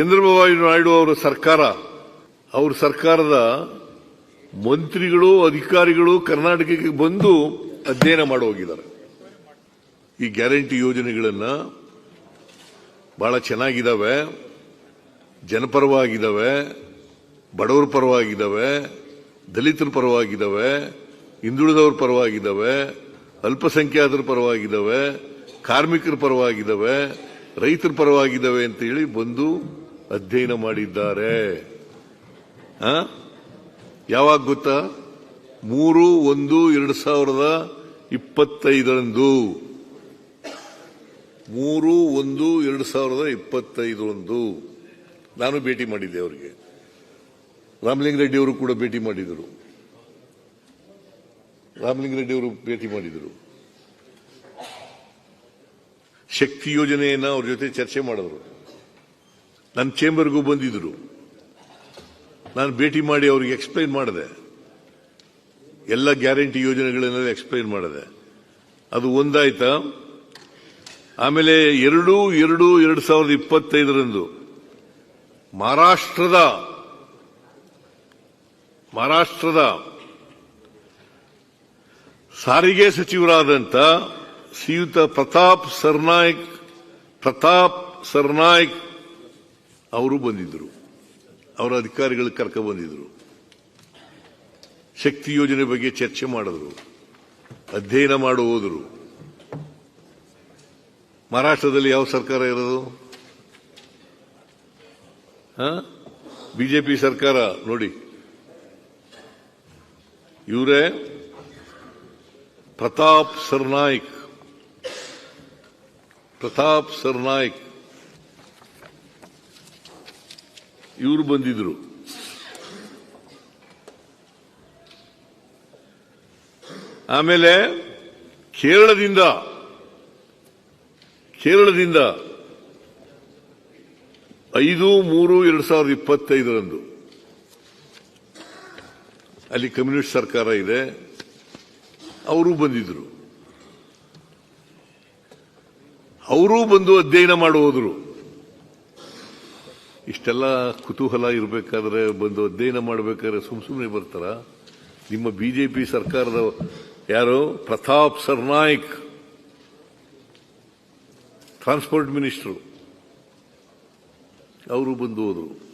ಚಂದ್ರಬಾಬು ನಾಯ್ಡು ಅವರ ಸರ್ಕಾರ, ಅವರ ಸರ್ಕಾರದ ಮಂತ್ರಿಗಳು, ಅಧಿಕಾರಿಗಳು ಕರ್ನಾಟಕಕ್ಕೆ ಬಂದು ಅಧ್ಯಯನ ಮಾಡಿ ಹೋಗಿದ್ದಾರೆ. ಈ ಗ್ಯಾರಂಟಿ ಯೋಜನೆಗಳನ್ನ ಬಹಳ ಚೆನ್ನಾಗಿದ್ದಾವೆ ಜನಪರವಾಗಿದ್ದಾವೆ ಬಡವರ ಪರವಾಗಿದ್ದಾವೆ ದಲಿತರ ಪರವಾಗಿದ್ದಾವೆ ಹಿಂದುಳಿದವರ ಪರವಾಗಿದ್ದಾವೆ ಅಲ್ಪಸಂಖ್ಯಾತರ ಪರವಾಗಿದ್ದಾವೆ ಕಾರ್ಮಿಕರ ಪರವಾಗಿದ್ದಾವೆ ರೈತರ ಪರವಾಗಿದ್ದಾವೆ ಅಂತೇಳಿ ಬಂದು ಅಧ್ಯಯನ ಮಾಡಿದ್ದಾರೆ? ಯಾವಾಗ ಗೊತ್ತಾ? ಮೂರು, ಒಂದು, ಎರಡು ಸಾವಿರದ ಇಪ್ಪತ್ತೈದರಂದು. ಮೂರು, ಒಂದು, ಎರಡು ಸಾವಿರದ ಇಪ್ಪತ್ತೈದರಂದು. ನಾನು ಭೇಟಿ ಮಾಡಿದ್ದೆ ಅವರಿಗೆ. ರಾಮಲಿಂಗರೆಡ್ಡಿ ಅವರು ಕೂಡ ಭೇಟಿ ಮಾಡಿದರು. ರಾಮಲಿಂಗರೆಡ್ಡಿ ಅವರು ಭೇಟಿ ಮಾಡಿದರು. ಶಕ್ತಿ ಯೋಜನೆಯನ್ನ ಅವ್ರ ಜೊತೆ ಚರ್ಚೆ ಮಾಡಿದ್ರು. ನನ್ನ ಚೇಂಬರ್ಗೂ ಬಂದಿದ್ರು. ನಾನು ಭೇಟಿ ಮಾಡಿ ಅವರಿಗೆ ಎಕ್ಸ್ಪ್ಲೈನ್ ಮಾಡಿದೆ. ಎಲ್ಲ ಗ್ಯಾರಂಟಿ ಯೋಜನೆಗಳನ್ನೆಲ್ಲ ಎಕ್ಸ್ಪ್ಲೈನ್ ಮಾಡಿದೆ. ಅದು ಒಂದಾಯ್ತಾ? ಆಮೇಲೆ ಎರಡು ಎರಡು ಎರಡು ಸಾವಿರದ ಇಪ್ಪತ್ತೈದರಂದು ಮಹಾರಾಷ್ಟ್ರದ ಮಹಾರಾಷ್ಟ್ರದ ಸಾರಿಗೆ ಸಚಿವರಾದಂಥ ಶ್ರೀಯುತ ಪ್ರತಾಪ್ ಸರ್ನಾಯ್ಕ್ ಪ್ರತಾಪ್ ಸರ್ನಾಯ್ಕ್ ಅವರು ಬಂದಿದ್ದರು ಅವರ ಅಧಿಕಾರಿಗಳು ಕರ್ಕ ಬಂದಿದ್ರು. ಶಕ್ತಿ ಯೋಜನೆ ಬಗ್ಗೆ ಚರ್ಚೆ ಮಾಡಿದ್ರು. ಅಧ್ಯಯನ ಮಾಡು ಹೋದರು. ಮಹಾರಾಷ್ಟ್ರದಲ್ಲಿ ಯಾವ ಸರ್ಕಾರ ಇರೋದು? ಬಿಜೆಪಿ ಸರ್ಕಾರ, ನೋಡಿ. ಇವರೇ ಪ್ರತಾಪ್ ಸರ್ನಾಯ್ಕ್. ಪ್ರತಾಪ್ ಸರ್ನಾಯ್ಕ್. ಇವರು ಬಂದಿದ್ರು. ಆಮೇಲೆ ಕೇರಳದಿಂದ ಕೇರಳದಿಂದ ಐದು, ಮೂರು, ಎರಡು ಸಾವಿರದ ಇಪ್ಪತ್ತೈದರಂದು ಅಲ್ಲಿ ಕಮ್ಯುನಿಸ್ಟ್ ಸರ್ಕಾರ ಇದೆ, ಅವರು ಬಂದಿದ್ರು. ಅವರೂ ಬಂದು ಅಧ್ಯಯನ ಮಾಡಿ ಹೋದ್ರು ಇಷ್ಟೆಲ್ಲ ಕುತೂಹಲ ಇರಬೇಕಾದ್ರೆ ಬಂದು ಅಧ್ಯಯನ ಮಾಡಬೇಕಾದ್ರೆ ಸುಮ್ ಸುಮ್ಮನೆ ಬರ್ತಾರ. ನಿಮ್ಮ ಬಿಜೆಪಿ ಸರ್ಕಾರದ ಯಾರು? ಪ್ರತಾಪ್ ಸರ್ನಾಯ್ಕ್ ಟ್ರಾನ್ಸ್ಪೋರ್ಟ್ ಮಿನಿಸ್ಟರ್ ಅವರು ಬಂದು ಹೋದರು.